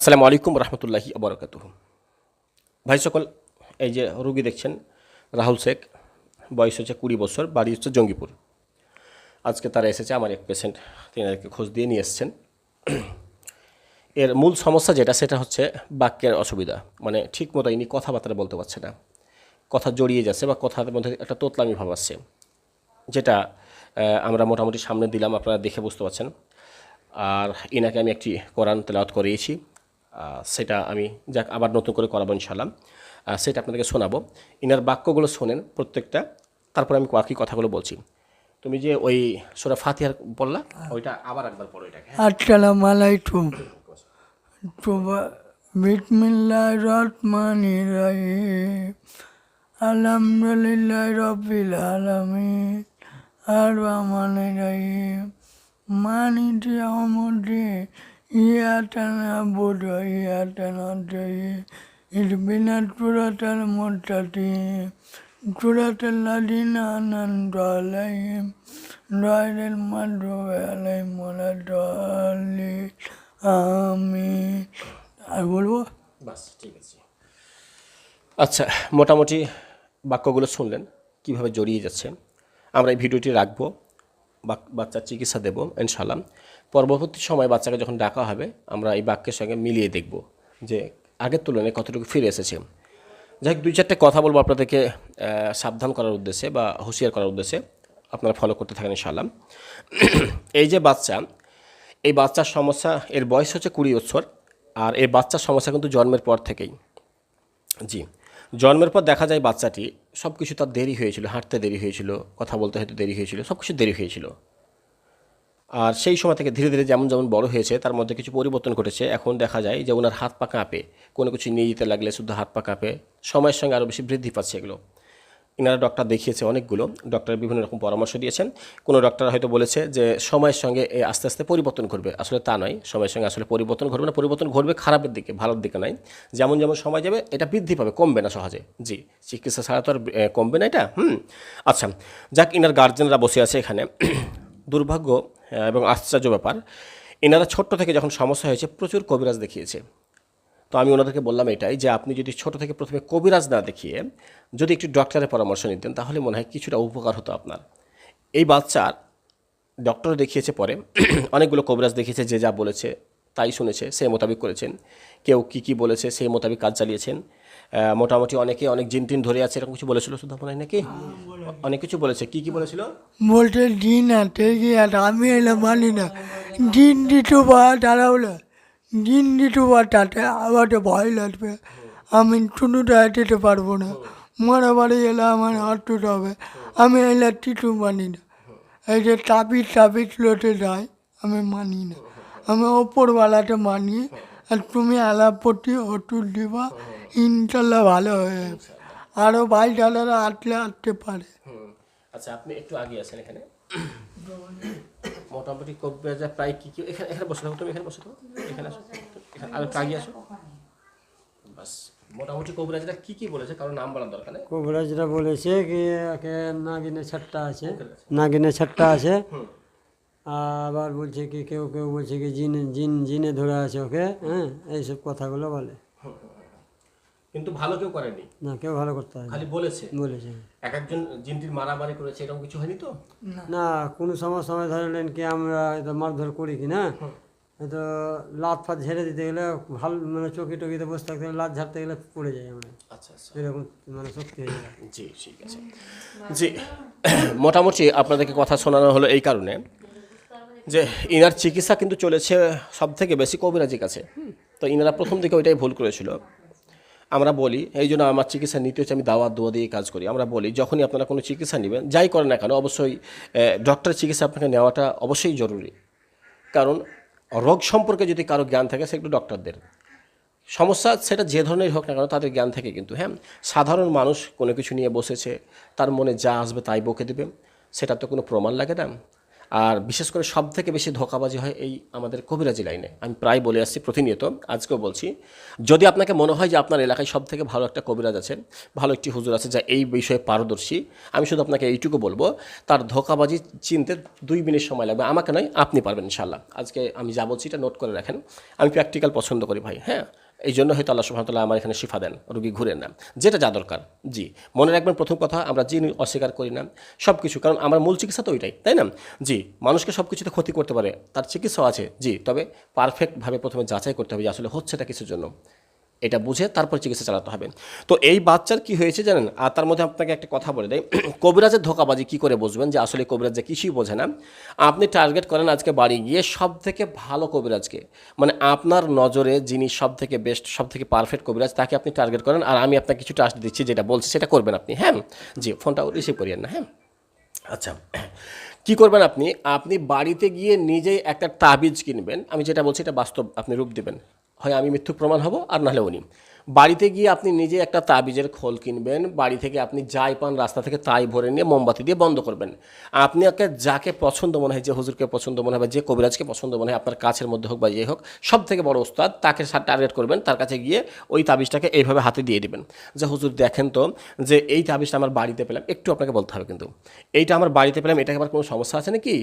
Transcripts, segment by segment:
আসসালামু আলাইকুম রহমতুল্লাহি আবরকাত ভাই সকল, এই যে রুগী দেখছেন, রাহুল শেখ, বয়স হচ্ছে কুড়ি বছর, বাড়ি হচ্ছে জঙ্গিপুর। আজকে তারা এসেছে, আমার এক পেশেন্ট তিনাদেরকে খোঁজ দিয়ে নিয়ে এসছেন। এর মূল সমস্যা যেটা, সেটা হচ্ছে বাক্যের অসুবিধা। মানে ঠিক মতো ইনি কথাবার্তা বলতে পারছে না। কথা জড়িয়ে যাচ্ছে বা কথার মধ্যে একটা তোতলামি ভাব আসছে। যেটা আমরা মোটামুটি সামনে দিলাম, আপনারা দেখে বুঝতে পারছেন। আর ইনাকে আমি একটি কোরআন তেলাওয়াত করিয়েছি। সেটা আমি যাক আবার নতুন করে করাবো ইনশাল্লাহ সেটা আপনাদেরকে শোনাবো। ইনার বাক্যগুলো শোনেন প্রত্যেকটা, তারপরে আমি বাকি কথাগুলো বলছি। তুমি যে ওই সোরা ফাতিহার বললা ওইটা আবার একবার পড়ো এটাকে। হ্যাঁ? আসসালামু আলাইকুম। বিসমিল্লাহ রহমান রহিম। আলহামদুলিল্লাহ রবিল আলমিন। আর রহমান রহিম। মানিটি আমদে ইয়াতানা বোধ ইয়াতানা দহি ইরবিনাত পুরাতাল মোটাটি পুরাতাল লাদিনা আনন্দ মাদুবে আলাইহিম ওয়ালা দাল্লিন আমিন। আর বলব? বাস, ঠিক আছে। আচ্ছা মোটামুটি বাক্যগুলো শুনলেন, কীভাবে জড়িয়ে যাচ্ছে আমরা এই ভিডিওটি রাখব। বাচ্চার চিকিৎসা দেবো ইনশাল্লাহ পরবর্তী সময় বাচ্চাকে যখন ডাকা হবে, আমরা এই বাক্যের সঙ্গে মিলিয়ে দেখব যে আগের তুলনায় কতটুকু ফিরে এসেছে। যাই হোক দুই চারটে কথা বলব আপনাদেরকে সাবধান করার উদ্দেশ্যে বা হুঁশিয়ার করার উদ্দেশ্যে। আপনারা ফলো করতে থাকেন ইনশাল্লাহ এই যে বাচ্চা, এই বাচ্চার সমস্যা, এর বয়স হচ্ছে কুড়ি বছর, আর এই বাচ্চার সমস্যা কিন্তু জন্মের পর থেকেই। জি। জন্মের পর দেখা যায় বাচ্চাটি সব কিছু তার দেরি হয়েছিল, হাঁটতে দেরি হয়েছিল, কথা বলতে হয়তো দেরি হয়েছিল সব কিছু দেরি হয়েছিল। আর সেই সময় থেকে ধীরে ধীরে যেমন যেমন বড় হয়েছে, তার মধ্যে কিছু পরিবর্তন ঘটেছে। এখন দেখা যায় যে ওনার হাত পা কাঁপে, কোনো কিছু নিয়ে যেতে লাগলে শুধু হাত পা কাঁপে, সময়ের সঙ্গে আরও বেশি বৃদ্ধি পাচ্ছে এগুলো। ইনারা ডক্টর দেখিয়েছে অনেকগুলো। ডক্টর বিভিন্ন রকম পরামর্শ দিয়েছেন। কোনো ডক্টর হয়তো বলেছে যে, সময়ের সঙ্গে এ আস্তে আস্তে পরিবর্তন ঘটবে। আসলে তা নয়। সময়ের সঙ্গে আসলে পরিবর্তন ঘটবে না। পরিবর্তন ঘটবে খারাপের দিকে, ভালোর দিকে নয়। যেমন যেমন সময় যাবে, এটা বৃদ্ধি পাবে, কমবে না সহজে। জি, চিকিৎসা ছাড়া তো আর কমবে না এটা? হুম। আচ্ছা যাক, ইনার গার্জেনরা বসে আছে এখানে। দুর্ভাগ্য এবং আশ্চর্য ব্যাপার এনারা ছোট্ট থেকে যখন সমস্যা হয়েছে, প্রচুর কবিরাজ দেখিয়েছে। তো আমি ওনাদেরকে বললাম এটাই যে আপনি যদি ছোট থেকে প্রথমে কবিরাজ না দেখিয়ে যদি একটু ডক্টরের পরামর্শ নিতেন, তাহলে মনে হয় কিছুটা উপকার হতো আপনার। এই বাচ্চার ডক্টর দেখিয়েছে পরে, অনেকগুলো কবিরাজ দেখিয়েছে, যে যা বলেছে তাই শুনেছে সেই মোতাবেক করেছেন। কেউ কি কি বলেছে সেই মোতাবেক কাজ চালিয়েছেন। মোটামুটি অনেকে অনেক জিন টিন ধরে আছে, এরকম কিছু বলেছিল শুধু আপনার নাকি? অনেক কিছু বলেছে। কি কি বলেছিল? বলতে দিন আর আমি এলে মানি না। দিন দিটু বা তারা বলে দিন দিতে বা তাতে আবার তো ভয় লাগবে। আমি টুনুটা যেতে পারব না। মারা বাড়ি এলে আমার হাত টুটে হবে। আমি এলে টিটু মানি না। এই যে তাবিজ তাবিজ লোটে যায় আমি মানি না। আমি ওপরওয়ালাতে মানি, আর তুমি আলাপটি অটুট দিবা, ইনশাল্লাহ ভালো হয়ে যাবে। আরও ভাই দাদারা আটলে আটতে পারে। আচ্ছা আপনি একটু আগে আছেন এখানে। মোটামুটি কবিরাজা প্রায় কি কি এখানে এখানে বসে থাকো তুমি এখানে বসে থাকো এখানে আসো। এখানে আর আগে আসো। বাস মোটামুটি কবিরাজরা কি কি বলেছে? কারণ নাম বলার দরকার নেই? কবিরাজরা বলেছে কি একে নাগিনে ছাট্টা আছে। নাগিনে ছাট্টা আছে। আবার বলছে কি কেউ কেউ বলছে কি জিন জিন জিনে ধরে আছে ওকে হ্যাঁ? এইসব কথাগুলো বলে। কিন্তু ভালো কেউ করেনি। না কেউ ভালো করতে হয় খালি বলেছে। বলেছে। এক একজন জিনটির মারামারি করেছে এরকম কিছু হয়নি তো? না। কোনো সময় সময় ধরলেন কি আমরা হয়তো মারধর করি কি না? হয়তো লাত ফাত ঝেড়ে দিতে গেলে ভালো মানে চকি টকিতে বসে থাকতে গেলে লাত ঝাড়তে গেলে পড়ে যায় আমরা। আচ্ছা আচ্ছা। এরকম মানে শক্তি হয়ে যায়। জি ঠিক আছে। জি মোটামুটি আপনাদেরকে কথা শোনানো হলো এই কারণে যে ইনার চিকিৎসা কিন্তু চলেছে সব থেকে বেশি কবিরাজির কাছে। তো ইনারা প্রথম দিকে ওইটাই ভুল করেছিল। আমরা বলি, এই জন্য আমার চিকিৎসা নিতে হচ্ছে, আমি দাওয়াত দোয়া দিয়ে কাজ করি। আমরা বলি, যখনই আপনারা কোনো চিকিৎসা নেবেন, যাই করেন না কেন, অবশ্যই ডক্টরের চিকিৎসা আপনাকে নেওয়াটা অবশ্যই জরুরি। কারণ, রোগ সম্পর্কে যদি কারও জ্ঞান থাকে সেগুলো ডক্টরদের সমস্যা সেটা যে ধরনের হোক না কেন, তাদের জ্ঞান থাকে কিন্তু হ্যাঁ? সাধারণ মানুষ কোনো কিছু নিয়ে বসেছে, তার মনে যা আসবে তাই বকে দেবে সেটা তো কোনো প্রমাণ লাগে না। আর বিশেষ করে সব থেকে বেশি ধোকাবাজি হয় এই আমাদের কবিরাজি লাইনে। আমি প্রায় বলে আসছি প্রতিনিয়ত, আজকেও বলছি। যদি আপনাকে মনে হয় যে আপনার এলাকায় সব থেকে ভালো একটা কবিরাজ আছে, ভালো একটি হুজুর আছে যা এই বিষয়ে পারদর্শী, আমি শুধু আপনাকে এইটুকু বলব, তার ধোকাবাজি চিনতে দুই মিনিট সময় লাগবে। আমাকে নয়, আপনি পারবেন ইনশাল্লাহ আজকে আমি যা বলছি এটা নোট করে রাখেন। আমি প্র্যাকটিক্যাল পছন্দ করি ভাই হ্যাঁ? এই জন্য হয়তো আল্লাহ সুহামতাল্লাহ আমার এখানে শিফা দেন, রুগী ঘুরে না যেটা যা দরকার, জি। মনে রাখবেন প্রথম কথা, আমরা জিন অস্বীকার করি না। সব কিছু কারণ আমার মূল চিকিৎসা তো ওইটাই, তাই না? জি, মানুষকে সব কিছুতে ক্ষতি করতে পারে, তার চিকিৎসাও আছে, জি। তবে পারফেক্টভাবে প্রথমে যাচাই করতে হবে যে আসলে হচ্ছেটা কিছুর জন্য। এটা বুঝে তারপর চিকিৎসা চালাতে হবে। তো এই বাচ্চার কি হয়েছে জানেন? আর তার মধ্যে আপনাকে একটা কথা বলে দেয় কবিরাজের ধোকাবাজি কি করে বুঝবেন যে আসলে কবিরাজ যে কিছুই বোঝে না? আপনি টার্গেট করেন আজকে বাড়ি গিয়ে সব থেকে ভালো কবিরাজকে। মানে আপনার নজরে যিনি সব থেকে বেস্ট সব থেকে পারফেক্ট কবিরাজ, তাকে আপনি টার্গেট করেন আর আমি আপনাকে কিছু টাস্ক দিচ্ছি যেটা বলছি, সেটা করবেন আপনি হ্যাঁ? জি, ফোনটা রিসিভ করিয়েন না হ্যাঁ? আচ্ছা কি করবেন আপনি? আপনি বাড়িতে গিয়ে নিজেই একটা তাবিজ কিনবেন। আমি যেটা বলছি এটা বাস্তব, আপনি রূপ দেবেন। হয় আমি মিথ্যুক প্রমাণ হব আর নাহলে উনি বাড়িতে গিয়ে আপনি নিজে একটা তাবিজের খোল কিনবেন, বাড়ি থেকে আপনি যাই পান, রাস্তা থেকে তাই ভরে নিয়ে মোমবাতি দিয়ে বন্ধ করবেন। আপনি ওকে যাকে পছন্দ মনে হয়, যে হুজুরকে পছন্দ মনে হয় বা যে কবিরাজকে পছন্দ মনে হয়, আপনার কাছের মধ্যে হোক বা যে হোক সব থেকে বড় ওস্তাদ তাকে টার্গেট করবেন, তার কাছে গিয়ে ওই তাবিজটাকে এইভাবে হাতে দিয়ে দেবেন। যে হুজুর দেখেন তো, যে এই তাবিজটা আমার বাড়িতে পেলাম, একটু আপনাকে বলতে হবে কিন্তু। এইটা আমার বাড়িতে পেলাম, এটাকে আবার কোনো সমস্যা আছে নাকি?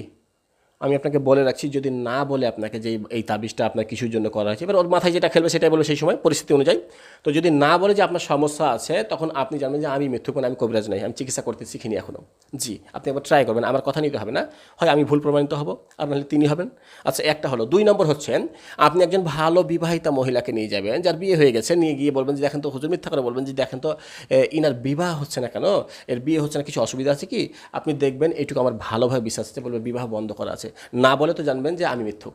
আমি আপনাকে বলে রাখছি, যদি না বলে আপনাকে যে এই- তাবিজটা আপনার কিছুর জন্য করা হয়েছে, এবার ওর মাথায় যেটা খেলবে সেটাই বলবে সেই সময় পরিস্থিতি অনুযায়ী। তো যদি না বলে যে আপনার সমস্যা আছে, তখন আপনি জানবেন যে আমি মিথ্যুক আমি কবিরাজ নাই, আমি চিকিৎসা করতে শিখিনি এখনও জি, আপনি একবার ট্রাই করবেন, আমার কথা নিতে হবে না। হয় আমি ভুল প্রমাণিত হব, আর নাহলে তিনি হবেন। আচ্ছা একটা হলো। দুই নম্বর হচ্ছেন, আপনি একজন ভালো বিবাহিতা মহিলাকে নিয়ে যাবেন, যার বিয়ে হয়ে গেছে, নিয়ে গিয়ে বলবেন যে, দেখেন তো হুজুর, মিথ্যা করে বলবেন যে, দেখেন তো ইনার বিবাহ হচ্ছে না কেন? এর বিয়ে হচ্ছে না, কিছু অসুবিধা আছে কি? আপনি দেখবেন, এইটুকু আমার ভালোভাবে বিশ্বাস আছে বলবে, বিবাহ বন্ধ করা আছে না বলে তো জানবেন যে আমি মিথ্যুক।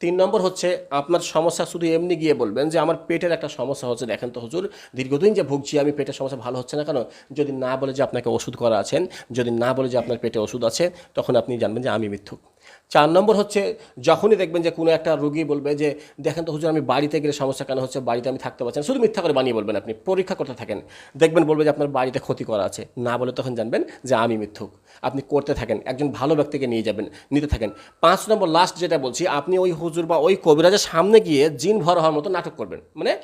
তিন নম্বর হচ্ছে, আপনার সমস্যা শুধু এমনি গিয়ে বলবেন যে আমার পেটের একটা সমস্যা হচ্ছে। দেখেন তো হুজুর, দীর্ঘদিন যে ভুগছি আমি, পেটের সমস্যা ভালো হচ্ছে না কেন? যদি না বলে যে আপনাকে ওষুধ করা আছেন, যদি না বলে যে আপনার পেটে ওষুধ আছে, তখন আপনি জানবেন যে আমি মিথ্যুক। চার নম্বর হচ্ছে, যখনই দেখবেন যে কোনো একটা রুগী বলবে যে, দেখেন তো হুজুর, আমি বাড়িতে গেলে সমস্যা কেন হচ্ছে? বাড়িতে আমি থাকতে পারছি না। শুধু মিথ্যা করে বানিয়ে বলবেন আপনি, পরীক্ষা করতে থাকেন। দেখবেন বলবে যে আপনার বাড়িতে ক্ষতি করা আছে। না বলে তখন জানবেন যে আমি মিথ্যুক। আপনি করতে থাকেন, একজন ভালো ব্যক্তিকে নিয়ে যাবেন, নিতে থাকেন। পাঁচ নম্বর লাস্ট যেটা বলছি, আপনি ওই হুজুর বা ওই কবিরাজের সামনে গিয়ে জিন ভর হওয়ার মতো নাটক করবেন। মানে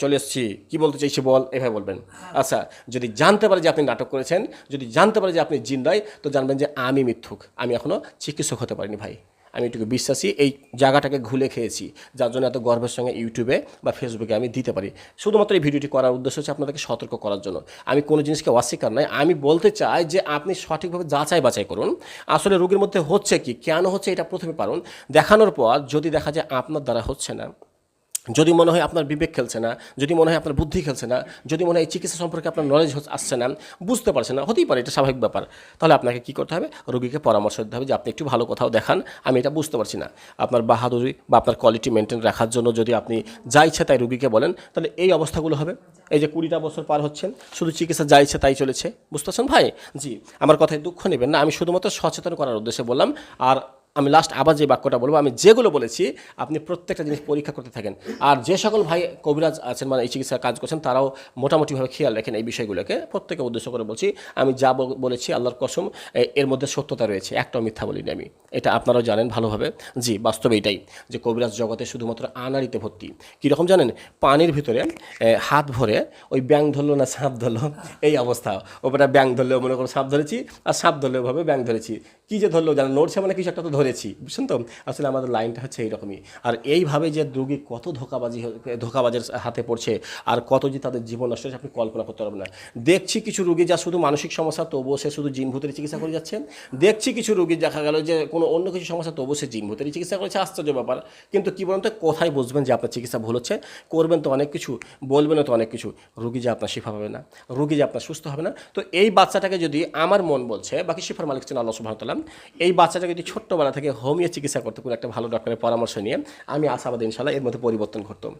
চলে এসছি। কী বলতে চাইছি বল, এভাবে বলবেন। আচ্ছা যদি জানতে পারে যে আপনি নাটক করেছেন, যদি জানতে পারে যে আপনি জিন নয় তো জানবেন যে আমি মিথ্যুক, আমি এখনও চিকিৎসক হতে পারিনি ভাই। আমি এটুকু বিশ্বাসী, এই জায়গাটাকে ঘুলে খেয়েছি, যার জন্য এত গর্বের সঙ্গে ইউটিউবে বা ফেসবুকে আমি দিতে পারি। শুধুমাত্র এই ভিডিওটি করার উদ্দেশ্য হচ্ছে আপনাদেরকে সতর্ক করার জন্য। আমি কোনো জিনিসকে অস্বীকার নয়, আমি বলতে চাই যে আপনি সঠিকভাবে যাচাই বাছাই করুন। আসলে রোগীর মধ্যে হচ্ছে কি, কেন হচ্ছে এটা প্রথমে পারুন। দেখানোর পর যদি দেখা যায় আপনার দ্বারা হচ্ছে না যদি মনে হয় আপনার বিবেক খেলছে না, যদি মনে হয় আপনার বুদ্ধি খেলছে না, যদি মনে হয় চিকিৎসা সম্পর্কে আপনার নলেজ আসছে না, বুঝতে পারছে না, হতেই পারে, এটা স্বাভাবিক ব্যাপার। তাহলে আপনাকে কী করতে হবে? রোগীকে পরামর্শ দিতে হবে যে আপনি একটু ভালো কোথাও দেখান, আমি এটা বুঝতে পারছি না। আপনার বাহাদুরি বা আপনার কোয়ালিটি মেনটেন রাখার জন্য যদি আপনি যা ইচ্ছে তাই রুগীকে বলেন, তাহলে এই অবস্থাগুলো হবে। এই যে কুড়িটা বছর পার হচ্ছেন, শুধু চিকিৎসা যা ইচ্ছে তাই চলেছে। বুঝতে পারছেন ভাই? জি, আমার কথায় দুঃখ নেবেন না, আমি শুধুমাত্র সচেতন করার উদ্দেশ্যে বললাম, আর আমি লাস্ট আবার যে বাক্যটা বলব, আমি যেগুলো বলেছি, আপনি প্রত্যেকটা জিনিস পরীক্ষা করতে থাকেন। আর যে সকল ভাই কবিরাজ আছেন মানে এই চিকিৎসার কাজ করছেন, তারাও মোটামুটিভাবে খেয়াল রাখেন এই বিষয়গুলোকে। প্রত্যেকে উদ্দেশ্য করে বলছি, আমি যা বলেছি আল্লাহর কসম এর মধ্যে সত্যতা রয়েছে, একটাও মিথ্যা বলিনি আমি। এটা আপনারাও জানেন ভালোভাবে। জি, বাস্তবে এটাই যে কবিরাজ জগতে শুধুমাত্র আনাড়িতে ভর্তি। কীরকম জানেন? পানির ভিতরে হাত ভরে ওই ব্যাং ধরলো না সাপ ধরলো? এই অবস্থা। ওপরে ব্যাং ধরলেও মনে করো সাপ ধরেছি, আর সাপ ধরলেও ভাবে ব্যাং ধরেছি। কী যে ধরলো জানেন? নড়ছে মানে কিছু একটা তো ধরেছি বুঝছেন তো? আসলে আমাদের লাইনটা হচ্ছে এইরকমই। আর এইভাবে যে রুগী কত ধোকাবাজি ধোকাবাজের হাতে পড়ছে, আর কত যে তাদের জীবন নষ্ট হচ্ছে আপনি কল্পনা করতে পারবেন না। দেখছি কিছু রুগী যা শুধু মানসিক সমস্যা, তবুও সে শুধু জিন ভূতের চিকিৎসা করে যাচ্ছে। দেখছি কিছু রুগী দেখা গেল যে কোনো অন্য কিছু সমস্যা, তবুও সে জিন ভূতের চিকিৎসা করেছে। আশ্চর্য ব্যাপার। কিন্তু কী বলুন তো, কোথায় বুঝবেন যে আপনার চিকিৎসা ভুল হচ্ছে? করবেন তো অনেক কিছু, বলবেনও তো অনেক কিছু। রুগী যে আপনার শিফা পাবে না, রুগী যে আপনার সুস্থ হবে না। তো এই বাচ্চাটাকে যদি আমার মন বলছে, বাকি শিফার মালিক ছিলেন আল্লাহ সুবাহতাল্লাম এই বাচ্চাটাকে যদি ছোট্টবেলা থেকে হোমিও চিকিৎসা করতে কোনো একটা ভালো ডক্টরের পরামর্শ নিয়ে আমি আশাবাদ ইনশাল্লাহ এর মধ্যে পরিবর্তন করতাম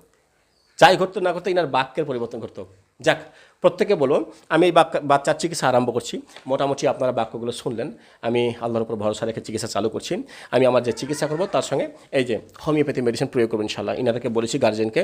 যাই ঘটতো না করতো ইনার বাক্যের পরিবর্তন করতো যাক, প্রত্যেকে বলুন, আমি এই বাচ্চার চিকিৎসা আরম্ভ করছি। মোটামুটি আপনারা বাক্যগুলো শুনলেন। আমি আল্লাহর উপর ভরসা রেখে চিকিৎসা চালু করছি। আমি আমার যে চিকিৎসা করব, তার সঙ্গে এই যে হোমিওপ্যাথি মেডিসিন প্রয়োগ করব ইনশাল্লাহ ইনাদেরকে বলেছি গার্জেনকে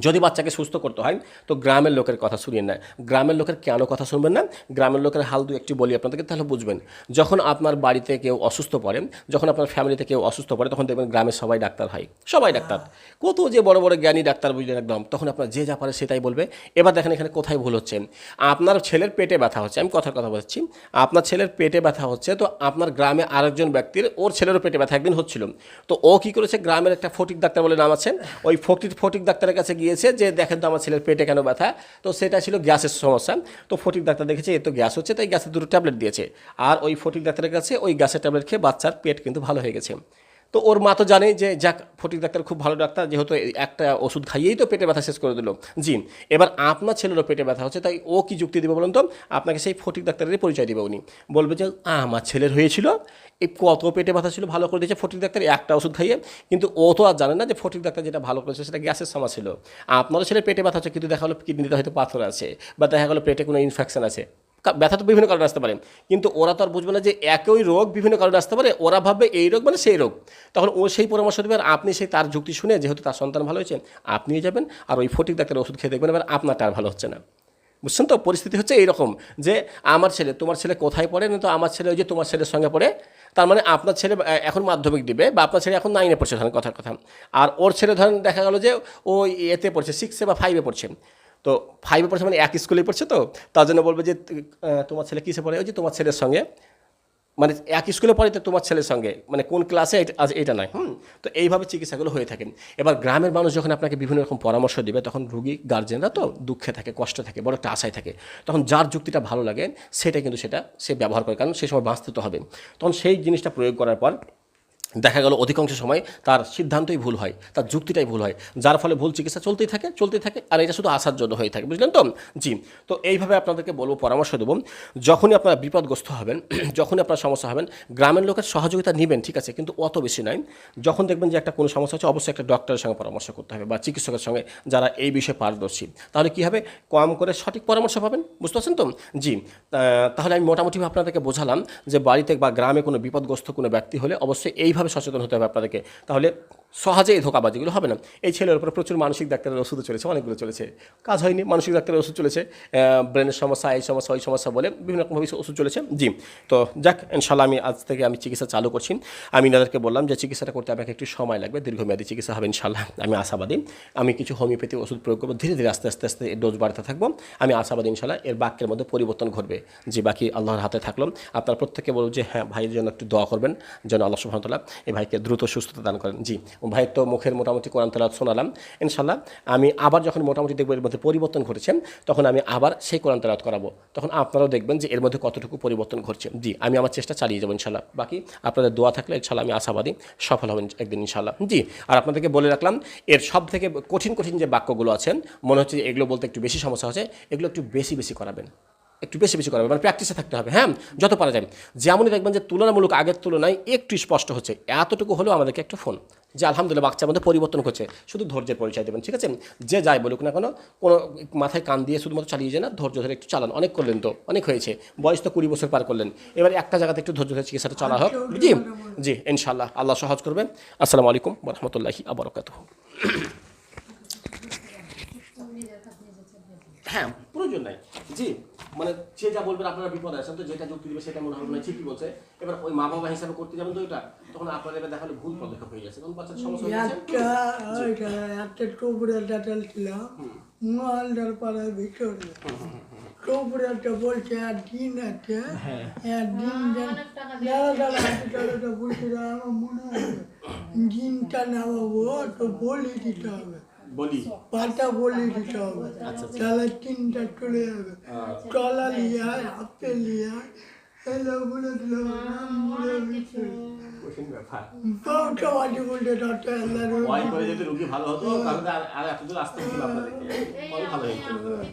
যদি বাচ্চাকে সুস্থ করতে হয়, তো গ্রামের লোকের কথা শুনিয়ে না গ্রামের লোকের কেন কথা শুনবেন না? গ্রামের লোকের হাল দু একটি বলি আপনাদেরকে তাহলে বুঝবেন। যখন আপনার বাড়িতে কেউ অসুস্থ পড়ে, যখন আপনার ফ্যামিলিতে কেউ অসুস্থ পড়ে, তখন দেখবেন গ্রামের সবাই ডাক্তার হয়। সবাই ডাক্তার। কত যে বড় বড় জ্ঞানী ডাক্তার বুঝলেন একদম। তখন আপনার যে যা পারে সেটাই বলবে। এবার দেখেন এখানে কোথায় ভুল হচ্ছে। আপনার ছেলের পেটে ব্যথা হচ্ছে। আমি কথার কথা বলছি। আপনার ছেলের পেটে ব্যথা হচ্ছে, তো আপনার গ্রামে আরেকজন ব্যক্তির ওর ছেলেরও পেটে ব্যথা একদিন হচ্ছিল। তো ও কী করেছে? গ্রামের একটা ফটিক ডাক্তার বলে নাম আছেন ওই ফটিক ফটিক ডাক্তারের কাছে গিয়েছে যে দেখেন তো আমার ছেলের পেটে কেন ব্যথা? তো সেটা ছিল গ্যাসের সমস্যা। তো ফটিক ডাক্তার দেখেছে, এ তো গ্যাস হচ্ছে, তাই গ্যাসের দুটো ট্যাবলেট দিয়েছে। আর ওই ফটিক ডাক্তারের কাছে ওই গ্যাসের ট্যাবলেট খেয়ে বাচ্চার পেট কিন্তু ভালো হয়ে গেছে। তো ওর মা তো জানে যে যাক, ফটিক ডাক্তার খুব ভালো ডাক্তার, যেহেতু একটা ওষুধ খাইয়েই তো পেটে ব্যথা শেষ করে দিল। জি এবার আপনার ছেলেরও পেটে ব্যথা হচ্ছে, তাই ও কি যুক্তি দেবে বলুন তো? আপনাকে সেই ফটিক ডাক্তারেরই পরিচয় দেবে উনি। বলবে যে, আমার ছেলের হয়েছিল এই কত পেটে ব্যথা ছিল, ভালো করে দিয়েছে ফটিক ডাক্তার, একটা ওষুধ খাইয়ে। কিন্তু ও তো আর জানে না যে ফটিক ডাক্তার যেটা ভালো করেছে, সেটা গ্যাসের সমস্যা ছিল। আপনারও ছেলের পেটে ব্যথা হচ্ছে, কিন্তু দেখা হলো কিডনিতে হয়তো পাথর আছে, বা দেখা গেলো পেটে কোনো ইনফেকশন আছে। ব্যথা তো বিভিন্ন কারণে আসতে পারে। কিন্তু ওরা তো আর বুঝবে না যে একই রোগ বিভিন্ন কারণে আসতে পারে। ওরা ভাববে এই রোগ মানে সেই রোগ। তখন ও সেই পরামর্শ দেবে আর আপনি সেই তার যুক্তি শুনে, যেহেতু তার সন্তান ভালো হয়েছে, আপনিও যাবেন আর ওই ফটিক ডাক্তারের ওষুধ খেয়ে দেখবেন এবার আপনারটা আর ভালো হচ্ছে না। বুঝছেন তো? পরিস্থিতি হচ্ছে এইরকম যে আমার ছেলে, তোমার ছেলে কোথায় পড়ে? না তো আমার ছেলে ওই যে তোমার ছেলের সঙ্গে পড়ে, তার মানে আপনার ছেলে এখন মাধ্যমিক দিবে বা আপনার ছেলে এখন নাইনে পড়ছে, ধরেন কথার কথা। আর ওর ছেলে ধরেন দেখা গেলো যে ও এতে পড়ছে সিক্সে বা ফাইভে পড়ছে। তো ফাইভে পড়ছে মানে এক স্কুলে পড়ছে তো, তার জন্য বলবে যে তোমার ছেলে কিসে পড়ে? ওই যে তোমার ছেলের সঙ্গে। মানে এক স্কুলে পড়ে তো তোমার ছেলের সঙ্গে। মানে কোন ক্লাসে আজ এটা নয়, হুম? তো এইভাবে চিকিৎসাগুলো হয়ে থাকে। এবার গ্রামের মানুষ যখন আপনাকে বিভিন্ন রকম পরামর্শ দেবে, তখন রুগী গার্জেনরা তো দুঃখে থাকে, কষ্ট থাকে, বড় একটা আশায় থাকে। তখন যার যুক্তিটা ভালো লাগে সেটা কিন্তু সেটা সে ব্যবহার করে, কারণ সেই সময় বাঁচতে তো হবে। তখন সেই জিনিসটা প্রয়োগ করার পর দেখা গেল অধিকাংশ সময় তার সিদ্ধান্তই ভুল হয়, তার যুক্তিটাই ভুল হয়। যার ফলে ভুল চিকিৎসা চলতেই থাকে চলতেই থাকে, আর এটা শুধু আসার জন্য হয়ে থাকে, বুঝলেন তো? জি, তো এইভাবে আপনাদেরকে বলব, পরামর্শ দেবো। যখনই আপনারা বিপদগ্রস্ত হবেন, যখনই আপনার সমস্যা হবেন, গ্রামের লোকের সহযোগিতা নেবেন, ঠিক আছে, কিন্তু অত বেশি নয়। যখন দেখবেন যে একটা কোনো সমস্যা হচ্ছে, অবশ্যই একটা ডক্টরের সঙ্গে পরামর্শ করতে হবে, বা চিকিৎসকের সঙ্গে যারা এই বিষয়ে পারদর্শী। তাহলে কী হবে? কম করে সঠিক পরামর্শ পাবেন, বুঝতে পারছেন তো? জি তাহলে আমি মোটামুটি আপনাদেরকে বোঝালাম যে বাড়িতে বা গ্রামে কোনো বিপদগ্রস্ত কোনো ব্যক্তি হলে অবশ্যই এইভাবে সচেতন হতে হবে আপনাদেরকে। তাহলে সহজে এই ধোকাবাজিগুলো হবে না। এই ছেলের উপরে প্রচুর মানসিক ডাক্তারের ওষুধও চলেছে, অনেকগুলো চলেছে। কাজ হয়নি, মানসিক ডাক্তারের ওষুধ চলেছে। ব্রেনের সমস্যা, এই সমস্যা, ওই সমস্যা বলে বিভিন্ন রকমভাবে ওষুধ চলেছে। জি, তো যাক ইনশাল্লাহ আমি আজ থেকে আমি চিকিৎসা চালু করছি। আমি এনাদেরকে বললাম যে চিকিৎসাটা করতে আমাকে একটু সময় লাগবে, দীর্ঘমেয়াদী চিকিৎসা হবে ইনশাল্লাহ আমি আশাবাদী। আমি কিছু হোমিওপ্যাথি ওষুধ প্রয়োগ করব, ধীরে ধীরে আস্তে আস্তে আস্তে ডোজ বাড়তে থাকব। আমি আশাবাদী ইনশাল্লাহ এর বাক্যের মধ্যে পরিবর্তন ঘটবে। যে বাকি আল্লাহর হাতে থাকল আপনার প্রত্যেকে বলব যে হ্যাঁ ভাইয়ের জন্য একটু দোয়া করবেন, যেন আল্লাহ সুহামতাল্লাহ এই ভাইকে দ্রুত সুস্থতা দান করেন। জি ভাইয়ের তো মুখের মোটামুটি কোরআন তালাত শোনালাম ইনশাল্লাহ আমি আবার যখন মোটামুটি দেখব এর মধ্যে পরিবর্তন ঘটেছে, তখন আমি আবার সেই কোরআন তালাত করাবো। তখন আপনারাও দেখবেন যে এর মধ্যে কতটুকু পরিবর্তন ঘটছে। জি, আমি আমার চেষ্টা চালিয়ে যাব ইনশাল্লাহ বাকি আপনাদের দোয়া থাকলে ইনশাল্লাহ আমি আশাবাদী সফল হবেন একদিন ইনশাল্লাহ জি, আর আপনাদেরকে বলে রাখলাম, এর সব থেকে কঠিন কঠিন যে বাক্যগুলো আছেন, মনে হচ্ছে এগুলো বলতে একটু বেশি সমস্যা হচ্ছে, এগুলো একটু বেশি বেশি করাবেন। একটু বেশি বেশি করাবে মানে প্র্যাকটিসে থাকতে হবে হ্যাঁ? যত পারা যায়। যেমনই দেখবেন যে তুলনামূলক আগের তুলনায় একটু স্পষ্ট হচ্ছে। এতটুকু হলেও আমাদেরকে একটা ফোন যে আলহামদুলিল্লাহ বাচ্চার মধ্যে পরিবর্তন করছে শুধু ধৈর্যের পরিচয় দেবেন ঠিক আছে? যে যাই বলুক না কেন কোনো মাথায় কান দিয়ে শুধুমাত্র চালিয়ে যায় না ধৈর্য ধরে একটু চালান অনেক করলেন তো অনেক হয়েছে। বয়স তো কুড়ি বছর পার করলেন। এবার একটা জায়গাতে একটু ধৈর্য ধরে চিকিৎসাটা চালা হোক। জি? জি ইনশাল্লাহ আল্লাহ সহজ করবেন। আসসালামু আলাইকুম রহমতুল্লাহি আবরকাত হ্যাঁ প্রয়োজন নাই। জি মানে সে যা বলবেন আপনারা বিপদে আছেন তো যেটা যুক্তি দিবে সেটা মনে হবে না ঠিকই বলছে। এবার ওই মা বাবা হিসাবে করতে যাবেন তো এটা তখন আপনাদের এবার দেখালে ভুল পদক্ষেপ হয়ে যাচ্ছে তখন বাচ্চার সমস্যা হয়ে যাচ্ছে। একটা ডাটাল ছিল মালদার পাড়ার ভিতরে। টুকরেটা বলছে আর দিন আছে আর দিন দাদা দাদা দাদা বলছে আমার মনে হয় দিনটা নামাবো তো বলি দিতে হবে। বলি। পাটা বলি দিতে হবে তাহলে তিনটা চলে যাবে। কলা নিয়ে আয় আপেল নিয়ে আয় এলো বলে দিল যদি রুগী ভালো হতো তাহলে আর এতদূর আসতে আপনাদেরকে। ভালো হতো